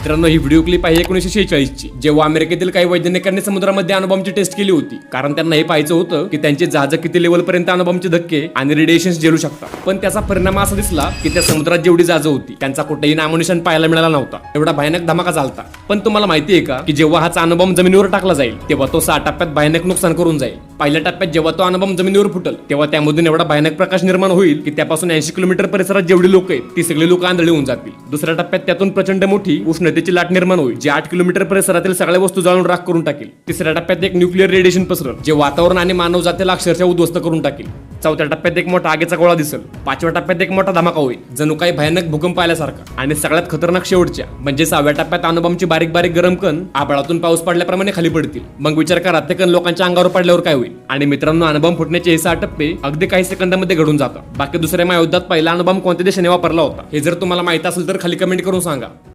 मित्रांनो ही video clip आहे एकोणीसशे शेहेचाळीसची. जेव्हा अमेरिकेतील काही वैज्ञानिकांनी समुद्रामध्ये अणुबॉम्बची टेस्ट केली होती कारण त्यांना हे पाहायचं होतं की त्यांचे जहाज किती लेवल पर्यंत अणुबॉम्बचे धक्के आणि रेडिएशन झेलू शकतात. पण त्याचा परिणाम असा दिसला की त्या समुद्रात जेवढी जहाज होती त्यांचा कुठेही नामोनिशन पाहायला मिळाला नव्हता. एवढा भयानक धमाका झालता. पण तुम्हाला माहिती आहे का की जेव्हा हा अणुबॉम्ब जमिनीवर टाकला जाईल तेव्हा तो सहा टप्प्यात भयानक नुकसान करून जाईल. पहिल्या टप्प्यात जेव्हा तो अणुबॉम्ब जमिनीवर फुटल तेव्हा त्यामधून एवढा भयानक प्रकाश निर्माण होईल की त्यापासून ऐंशी किलोमीटर परिसरात जेवढी लोक आहेत ती सगळी लोक आंधळी होऊन जातील. दुसऱ्या टप्प्यात त्यातून प्रचंड मोठी उष्णतेची लाट निर्माण होईल जी आठ किलोमीटर परिसरातील सगळ्या वस्तू जाळून राख करून टाकेल. तिसऱ्या टप्प्यात एक न्यूक्लिअर रेडिएशन पसरल जे वातावरण आणि मानव जातीला अक्षरशः उद्ध्वस्त करून टाकेल. चौथ्या टप्प्यात एक मोठा आगीचा गोळा दिसेल. पाचव्या टप्प्यात एक मोठा धमाका होईल. जणू काही भयानक भूकंप आल्यासारखा. आणि सगळ्यात खतरनाक शेवटच्या म्हणजे सहाव्या टप्प्यात अणुबॉम्बची बारीक बारीक गरम कण आबाळातून पाऊस पडल्याप्रमाणे खाली पडतील. मग विचार करा ते कण लोकांच्या अंगावर पडल्यावर काय होईल? आणि मित्रांनो अनुभव फुटण्याचे हे सहा टप्पे अगदी काही सेकंदामध्ये घडून जातात. बाकी दुसऱ्या महायुद्धात पहिला अनुभव कोणत्या देशाने वापरला होता? हे जर तुम्हाला माहिती असेल तर खाली कमेंट करून सांगा.